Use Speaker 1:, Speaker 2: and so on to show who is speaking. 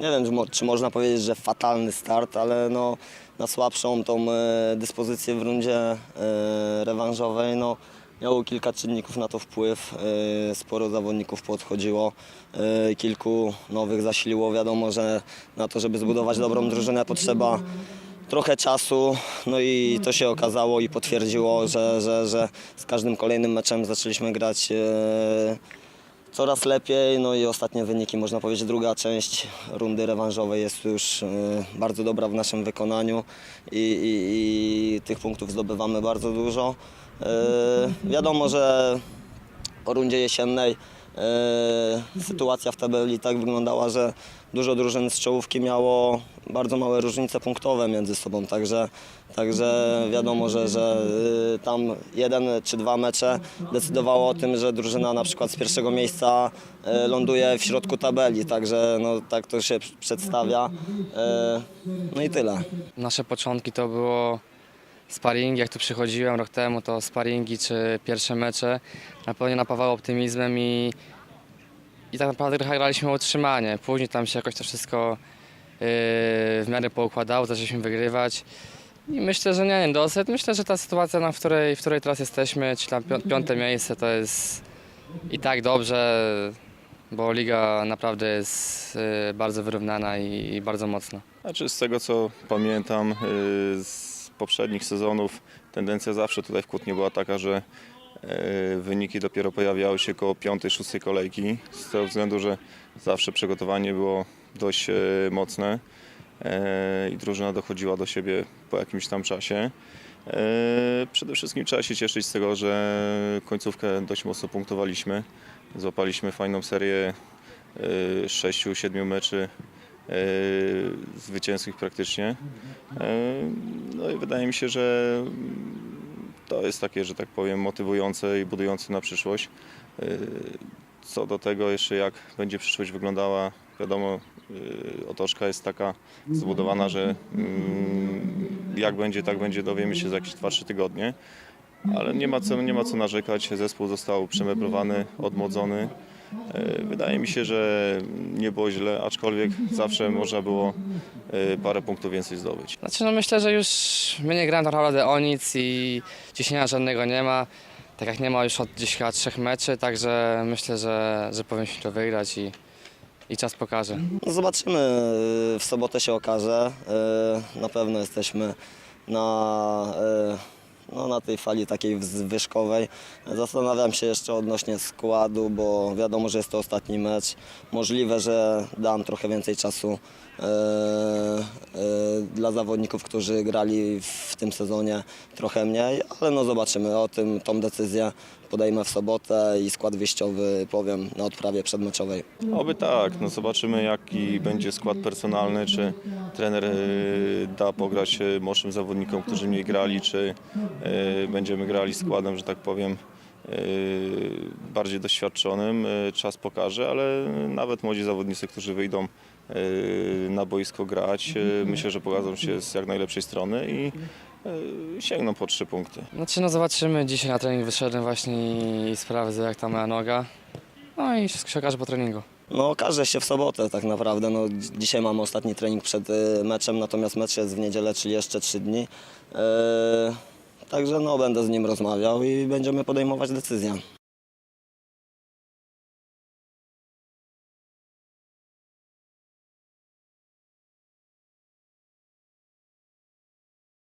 Speaker 1: nie wiem, czy, mo- czy można powiedzieć, że fatalny start, ale no, na słabszą tą e, dyspozycję w rundzie e, rewanżowej, no, miało kilka czynników na to wpływ. E, sporo zawodników podchodziło, e, kilku nowych zasiliło. Wiadomo, że na to, żeby zbudować dobrą drużynę potrzeba trochę czasu, no i to się okazało i potwierdziło, że, że, że z każdym kolejnym meczem zaczęliśmy grać e, coraz lepiej, no i ostatnie wyniki, można powiedzieć, druga część rundy rewanżowej jest już e, bardzo dobra w naszym wykonaniu i, i, i tych punktów zdobywamy bardzo dużo. E, Wiadomo, że o rundzie jesiennej sytuacja w tabeli tak wyglądała, że dużo drużyn z czołówki miało bardzo małe różnice punktowe między sobą, także, także wiadomo, że, że e, tam jeden czy dwa mecze decydowało o tym, że drużyna na przykład z pierwszego miejsca e, ląduje w środku tabeli, także no, tak to się przedstawia. E, No i tyle.
Speaker 2: Nasze początki to było sparingi, jak tu przychodziłem rok temu, to sparingi czy pierwsze mecze na pewno napawało optymizmem i, i tak naprawdę graliśmy o utrzymanie. Później tam się jakoś to wszystko yy, w miarę poukładało, zaczęliśmy wygrywać. I myślę, że nie, nie dosyć. Myślę, że ta sytuacja, na w, której, w której teraz jesteśmy, czyli tam pią- piąte miejsce, to jest i tak dobrze, bo liga naprawdę jest yy, bardzo wyrównana i, i bardzo mocna.
Speaker 3: Znaczy z tego co pamiętam y, z poprzednich sezonów tendencja zawsze tutaj w Kutnie była taka, że y, wyniki dopiero pojawiały się koło piątej, szóstej kolejki z tego względu, że zawsze przygotowanie było dość y, mocne y, i drużyna dochodziła do siebie po jakimś tam czasie. Przede wszystkim trzeba się cieszyć z tego, że końcówkę dość mocno punktowaliśmy. Złapaliśmy fajną serię y, sześciu, siedmiu meczy e, zwycięskich praktycznie. E, No i wydaje mi się, że to jest takie, że tak powiem, motywujące i budujące na przyszłość. E, Co do tego jeszcze jak będzie przyszłość wyglądała, wiadomo, e, otoczka jest taka zbudowana, że mm, jak będzie, tak będzie, dowiemy się za jakieś 2-3 tygodnie. Ale nie ma, co, nie ma co narzekać, zespół został przemeblowany, odmłodzony. E, Wydaje mi się, że nie było źle, aczkolwiek zawsze można było e, parę punktów więcej zdobyć.
Speaker 2: Znaczy no myślę, że już my nie gramy tak naprawdę o nic i ciśnienia żadnego nie ma. Tak jak nie ma już od dziś chyba trzech meczy, także myślę, że, że powinniśmy to wygrać i, i czas pokaże.
Speaker 1: No zobaczymy, w sobotę się okaże. E, Na pewno jesteśmy na, no, na tej fali takiej zwyżkowej. Zastanawiam się jeszcze odnośnie składu, bo wiadomo, że jest to ostatni mecz. Możliwe, że dam trochę więcej czasu e, e, dla zawodników, którzy grali w tym sezonie trochę mniej, ale no zobaczymy. O tym tą decyzję podejmę w sobotę i skład wyjściowy powiem na odprawie przedmeczowej.
Speaker 3: Oby tak, no zobaczymy jaki będzie skład personalny, czy trener e, da pograć e, młodszym zawodnikom, którzy mniej grali, czy e, będziemy grali składem, że tak powiem, bardziej doświadczonym. Czas pokaże, ale nawet młodzi zawodnicy, którzy wyjdą na boisko grać, e, myślę, że pokażą się z jak najlepszej strony i e, sięgną po trzy punkty.
Speaker 2: Znaczy no zobaczymy, dzisiaj na trening wyszedłem właśnie i sprawdzę jak tam moja noga. No i wszystko się okaże po treningu.
Speaker 1: No okaże się w sobotę tak naprawdę. No, dzi- dzisiaj mamy ostatni trening przed y, meczem, natomiast mecz jest w niedzielę, czyli jeszcze trzy dni. E, także no, będę z nim rozmawiał i będziemy podejmować decyzję.